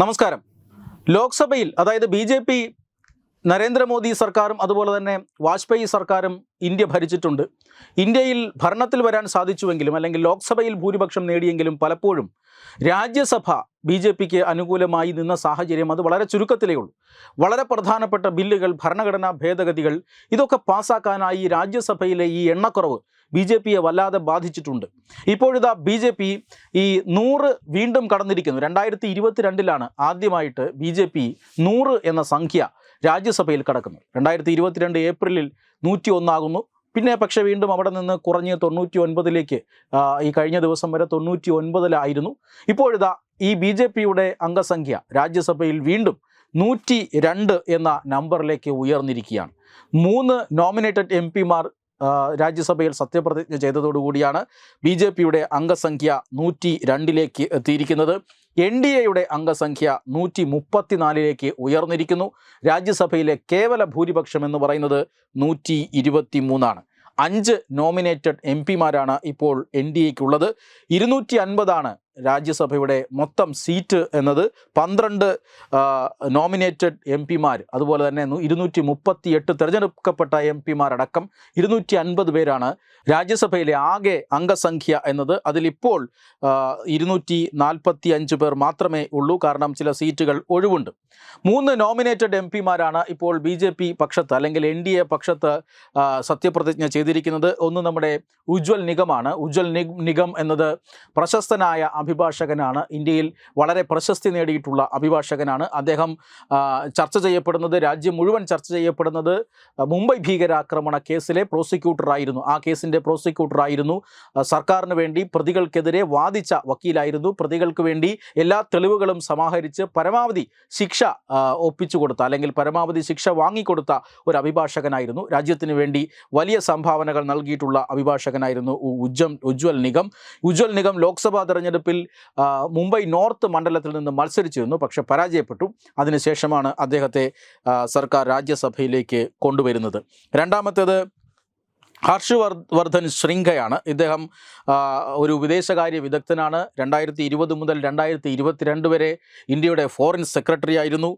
നമസ്കാരം. ലോക്സഭയിൽ അതായത് ബി ജെ പി നരേന്ദ്രമോദി സർക്കാരും അതുപോലെ തന്നെ വാജ്പേയി സർക്കാരും ഇന്ത്യ ഭരിച്ചിട്ടുണ്ട്. ഇന്ത്യയിൽ ഭരണത്തിൽ വരാൻ സാധിച്ചുവെങ്കിലും അല്ലെങ്കിൽ ലോക്സഭയിൽ ഭൂരിപക്ഷം നേടിയെങ്കിലും പലപ്പോഴും രാജ്യസഭ ബി ജെ പിക്ക് അനുകൂലമായി നിന്ന സാഹചര്യം അത് വളരെ ചുരുക്കത്തിലേ ഉള്ളൂ. വളരെ പ്രധാനപ്പെട്ട ബില്ലുകൾ ഭരണഘടനാ ഭേദഗതികൾ ഇതൊക്കെ പാസ്സാക്കാനായി രാജ്യസഭയിലെ ഈ എണ്ണക്കുറവ് ബി ജെ പിയെ വല്ലാതെ ബാധിച്ചിട്ടുണ്ട്. ഇപ്പോഴിതാ ബി ജെ പി ഈ നൂറ് വീണ്ടും കടന്നിരിക്കുന്നു. രണ്ടായിരത്തി ഇരുപത്തിരണ്ടിലാണ് ആദ്യമായിട്ട് ബി ജെ പി നൂറ് എന്ന സംഖ്യ രാജ്യസഭയിൽ കടക്കുന്നു രണ്ടായിരത്തി ഇരുപത്തിരണ്ട് ഏപ്രിലിൽ നൂറ്റി ഒന്നാകുന്നു പിന്നെ പക്ഷേ വീണ്ടും അവിടെ നിന്ന് കുറഞ്ഞ് തൊണ്ണൂറ്റി ഒൻപതിലേക്ക് ഈ കഴിഞ്ഞ ദിവസം വരെ തൊണ്ണൂറ്റി ഒൻപതിലായിരുന്നു ഇപ്പോഴിതാ ഈ ബി ജെ പിയുടെ അംഗസംഖ്യ രാജ്യസഭയിൽ വീണ്ടും നൂറ്റി രണ്ട് എന്ന നമ്പറിലേക്ക് ഉയർന്നിരിക്കുകയാണ്. മൂന്ന് നോമിനേറ്റഡ് എം പിമാർ രാജ്യസഭയിൽ സത്യപ്രതിജ്ഞ ചെയ്തതോടുകൂടിയാണ് ബി ജെ പിയുടെ അംഗസംഖ്യ നൂറ്റി രണ്ടിലേക്ക് എത്തിയിരിക്കുന്നത്. എൻ ഡി എയുടെ അംഗസംഖ്യ നൂറ്റി മുപ്പത്തിനാലിലേക്ക് ഉയർന്നിരിക്കുന്നു. രാജ്യസഭയിലെ കേവല ഭൂരിപക്ഷം എന്ന് പറയുന്നത് നൂറ്റി ഇരുപത്തി മൂന്നാണ് അഞ്ച് നോമിനേറ്റഡ് എം പിമാരാണ് ഇപ്പോൾ എൻ ഡി എക്കുള്ളത് ഇരുന്നൂറ്റി അൻപതാണ് രാജ്യസഭയുടെ മൊത്തം സീറ്റ് എന്നത് പന്ത്രണ്ട് നോമിനേറ്റഡ് എം പിമാർ അതുപോലെ തന്നെ ഇരുന്നൂറ്റി മുപ്പത്തി എട്ട് തിരഞ്ഞെടുക്കപ്പെട്ട എം പിമാരടക്കം ഇരുന്നൂറ്റി അൻപത് പേരാണ് രാജ്യസഭയിലെ ആകെ അംഗസംഖ്യ എന്നത്. അതിലിപ്പോൾ ഇരുന്നൂറ്റി നാൽപ്പത്തി അഞ്ച് പേർ മാത്രമേ ഉള്ളൂ. കാരണം ചില സീറ്റുകൾ ഒഴിവുണ്ട്. മൂന്ന് നോമിനേറ്റഡ് എം പിമാരാണ് ഇപ്പോൾ ബി ജെ പി പക്ഷത്ത് അല്ലെങ്കിൽ എൻ ഡി എ പക്ഷത്ത് സത്യപ്രതിജ്ഞ ചെയ്തിരിക്കുന്നത്. ഒന്ന് നമ്മുടെ ഉജ്വൽ നിഗമാണ്. ഉജ്വൽ നിഗം എന്നത് പ്രശസ്തനായ അഭിഭാഷകനാണ്. ഇന്ത്യയിൽ വളരെ പ്രശസ്തി നേടിയിട്ടുള്ള അഭിഭാഷകനാണ്. അദ്ദേഹം ചർച്ച ചെയ്യപ്പെടുന്നത് രാജ്യം മുഴുവൻ ചർച്ച ചെയ്യപ്പെടുന്നത് മുംബൈ ഭീകരാക്രമണ കേസിലെ പ്രോസിക്യൂട്ടറായിരുന്നു. ആ കേസിന്റെ പ്രോസിക്യൂട്ടറായിരുന്നു. സർക്കാരിന് വേണ്ടി പ്രതികൾക്കെതിരെ വാദിച്ച വക്കീലായിരുന്നു. പ്രതികൾക്ക് വേണ്ടി എല്ലാ തെളിവുകളും സമാഹരിച്ച് പരമാവധി ശിക്ഷ ഒപ്പിച്ചു കൊടുത്ത അല്ലെങ്കിൽ പരമാവധി ശിക്ഷ വാങ്ങിക്കൊടുത്ത ഒരു അഭിഭാഷകനായിരുന്നു. രാജ്യത്തിന് വേണ്ടി വലിയ സംഭാവനകൾ നൽകിയിട്ടുള്ള അഭിഭാഷകനായിരുന്നു ഉജ്ജം ഉജ്വൽ നിഗം. ഉജ്വൽ നിഗം ലോക്സഭാ തെരഞ്ഞെടുപ്പിൽ മുംബൈ നോർത്ത് മണ്ഡലത്തിൽ നിന്ന് മത്സരിച്ചിരുന്നു. പക്ഷെ പരാജയപ്പെട്ടു. അതിനുശേഷമാണ് അദ്ദേഹത്തെ സർക്കാർ രാജ്യസഭയിലേക്ക് കൊണ്ടുവരുന്നത്. രണ്ടാമത്തേത് ഹർഷ് വർ- വർദ്ധൻ ശൃംഖയാണ്. ഇദ്ദേഹം ഒരു വിദേശകാര്യ വിദഗ്ധനാണ്. രണ്ടായിരത്തി ഇരുപത് മുതൽ രണ്ടായിരത്തി ഇരുപത്തിരണ്ട് വരെ ഇന്ത്യയുടെ ഫോറിൻ സെക്രട്ടറി ആയിരുന്നു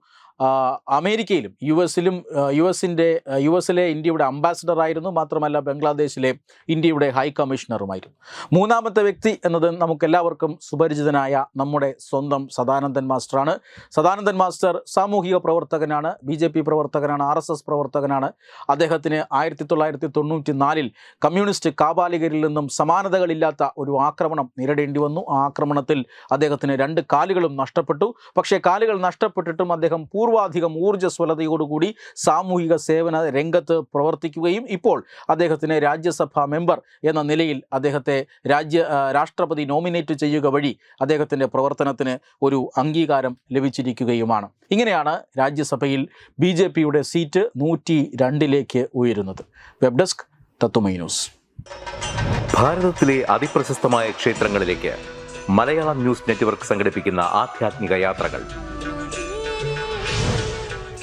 അമേരിക്കയിലും യു എസിലും യു എസിന്റെ യു എസിലെ ഇന്ത്യയുടെ അംബാസിഡർ ആയിരുന്നു മാത്രമല്ല ബംഗ്ലാദേശിലെ ഇന്ത്യയുടെ ഹൈ കമ്മീഷണറുമായിരുന്നു. മൂന്നാമത്തെ വ്യക്തി എന്നത് നമുക്കെല്ലാവർക്കും സുപരിചിതനായ നമ്മുടെ സ്വന്തം സദാനന്ദൻ മാസ്റ്ററാണ്. സദാനന്ദൻ മാസ്റ്റർ സാമൂഹിക പ്രവർത്തകനാണ് ബി ജെ പി പ്രവർത്തകനാണ് ആർ എസ് എസ് പ്രവർത്തകനാണ്. അദ്ദേഹത്തിന് ആയിരത്തി തൊള്ളായിരത്തി തൊണ്ണൂറ്റി നാലിൽ കമ്മ്യൂണിസ്റ്റ് കാബാലികരിൽ നിന്നും സമാനതകളില്ലാത്ത ഒരു ആക്രമണം നേരിടേണ്ടി വന്നു. ആ ആക്രമണത്തിൽ അദ്ദേഹത്തിന് രണ്ട് കാലുകളും നഷ്ടപ്പെട്ടു. പക്ഷേ കാലുകൾ നഷ്ടപ്പെട്ടിട്ടും അദ്ദേഹം പൂർവാധികം ഊർജസ്വലതയോടുകൂടി സാമൂഹിക സേവന രംഗത്ത് പ്രവർത്തിക്കുകയും ഇപ്പോൾ അദ്ദേഹത്തിന് രാജ്യസഭാ മെമ്പർ എന്ന നിലയിൽ അദ്ദേഹത്തെ രാജ്യ രാഷ്ട്രപതി നോമിനേറ്റ് ചെയ്യുക വഴി അദ്ദേഹത്തിന്റെ പ്രവർത്തനത്തിന് ഒരു അംഗീകാരം ലഭിച്ചിരിക്കുകയുമാണ്. ഇങ്ങനെയാണ് രാജ്യസഭയിൽ ബി ജെ പിയുടെ സീറ്റ് നൂറ്റി രണ്ടിലേക്ക് ഉയരുന്നത്. വെബ് ഡെസ്ക് തത്തുമൈ ന്യൂസ്. ഭാരതത്തിലെ അതിപ്രശസ്തമായ ക്ഷേത്രങ്ങളിലേക്ക് മലയാളം ന്യൂസ് നെറ്റ്വർക്ക് സംഘടിപ്പിക്കുന്ന ആധ്യാത്മിക യാത്രകൾ.